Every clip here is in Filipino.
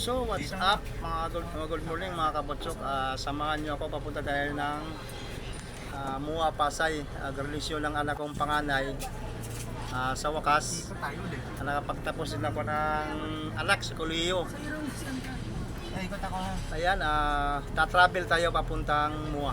So, what's up mga good, mga good morning mga kabotsok. Ah, samahan niyo ako papunta tayo ng ah, Mua Pasay. Uh, ng anak kong panganay. Ah, sa wakas, ah, nakapagtapos din ako ng anak sa ako. Ayan, ah, tatravel tayo papuntang Mua.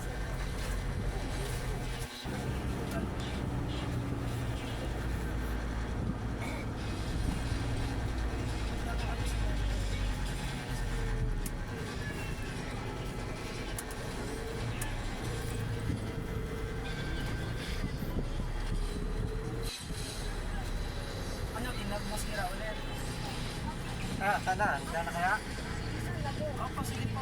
Ah, sana. Sana kaya? Opo, sige po.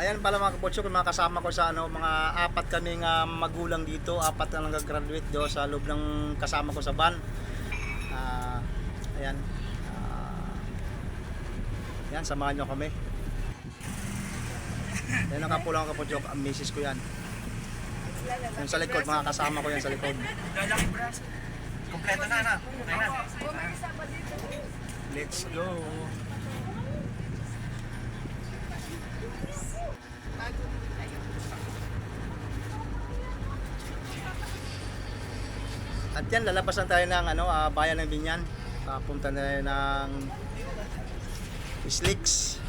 Ayan pala mga kabotsok, yung mga kasama ko sa ano, mga apat kaming ah, magulang dito, apat na nag-graduate do sa loob ng kasama ko sa van. Ah, ayan. Ah, yan, samahan nyo kami. Yan nakapulang kapotsok, ang misis ko yan. Yung sa likod, mga kasama ko yan sa likod. Kompleto na, na. Okay na. Let's go! At yan, lalabasan tayo ng ano, ah, bayan ng Binyan. Papunta na tayo ng Slicks.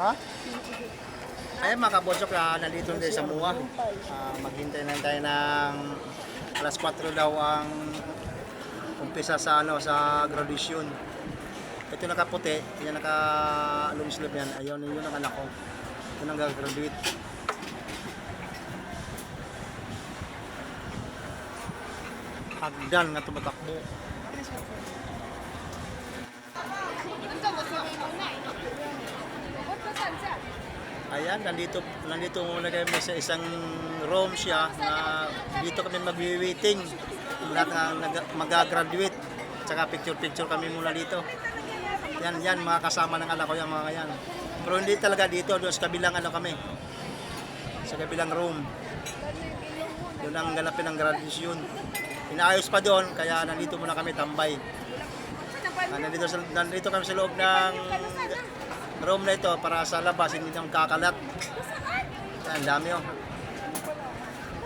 Ha? Ayun mga kabosok, ah, nandito tayo sa MUA. Ah, maghintay na tayo ng alas 4 daw ang umpisa sa ano sa graduation. Ito nakaputi, yan naka long sleeve yan. Ayun, yun ang anak ko. Yun ang gagraduate. Hagdan nga tumatakbo. Ayan, nandito, nandito muna kami sa isang room siya na dito kami mag-waiting. Lahat na mag-graduate. Tsaka picture-picture kami muna dito. Yan, yan, mga kasama ng anak ko yan, mga yan. Pero hindi talaga dito, doon sa kabilang ano kami. Sa kabilang room. Doon ang ganapin ng graduation. Inaayos pa doon, kaya nandito muna kami tambay. Ah, nandito, nandito kami sa loob ng room na ito para sa labas hindi nang kakalat. Ang dami oh.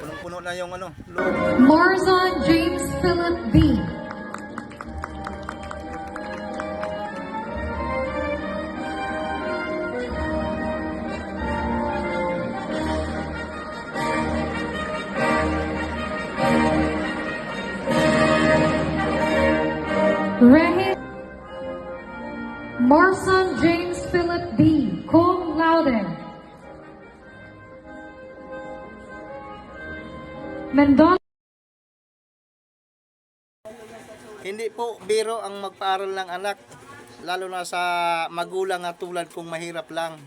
Punong-puno na yung ano, loob. Marzon James Philip B. Rehi Marson Philip B. Cum laude. Mendoza. Hindi po biro ang magpaaral ng anak, lalo na sa magulang na tulad kong mahirap lang.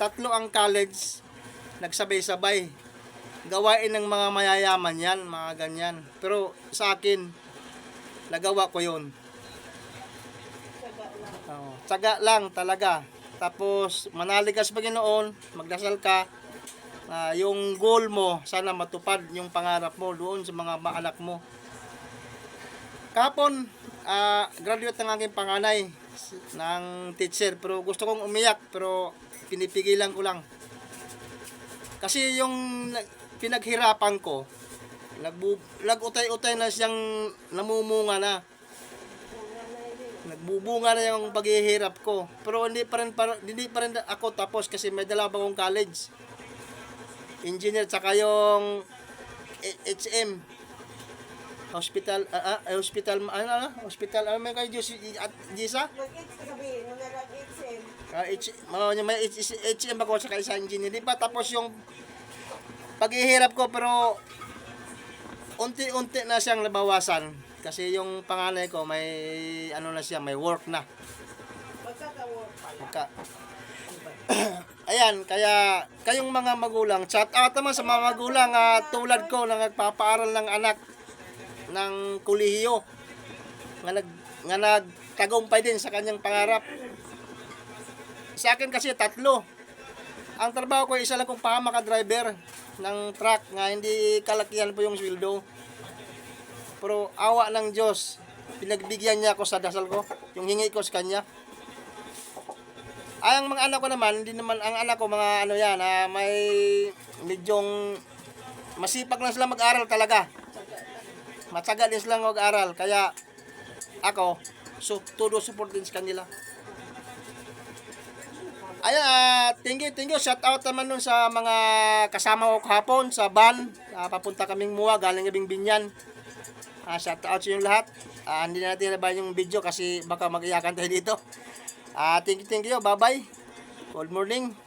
Tatlo ang college, nagsabay-sabay. Gawain ng mga mayayaman yan, mga ganyan. Pero sa akin, nagawa ko yun. Oo, Tsaga lang talaga. Tapos manalig ka sa Panginoon, magdasal ka. na yung goal mo, sana matupad yung pangarap mo doon sa mga ma- anak mo. Kapon, ah, graduate ng aking panganay ng teacher pero gusto kong umiyak pero pinipigilan ko lang. Kasi yung nag- pinaghirapan ko, nagbu- nag-utay-utay na siyang namumunga na. Nagbubunga na yung paghihirap ko. Pero hindi pa rin, para, hindi pa rin ako tapos kasi may dala pa akong college. Engineer, tsaka yung HM. Hospital, ah, ah, hospital, ano, ano, hospital, ano may kayo, Diyos, at Gisa? Ah, H, mga may HM ako sa isa engineer. Di ba? Tapos yung paghihirap ko pero unti-unti na siyang nabawasan. Kasi yung panganay ko may ano na siya, may work na. Magka. Ayan, kaya kayong mga magulang, chat out naman sa mga magulang ah, tulad ko na nagpapaaral ng anak ng kolehiyo nga nag nga nagtagumpay din sa kanyang pangarap. Sa akin kasi tatlo. Ang trabaho ko isa lang kong pamaka driver ng truck nga hindi kalakihan po yung sweldo. Pero awa ng Diyos, pinagbigyan niya ako sa dasal ko, yung hingi ko sa kanya. Ay, ang mga anak ko naman, hindi naman, ang anak ko, mga ano yan, ah, may medyong masipag lang sila mag-aral talaga. Matyaga din sila mag-aral, kaya ako, so, todo support din sa kanila. Ayan, ah, thank you, thank you. Shout out naman nun sa mga kasama ko kahapon sa van. Ah, papunta kaming muwa, galing binyan. Ah, shout out sa inyong lahat. Ah, hindi na natin nabayan yung video kasi baka mag-iyakan tayo dito. Ah, thank you, thank you. Bye-bye. Good morning.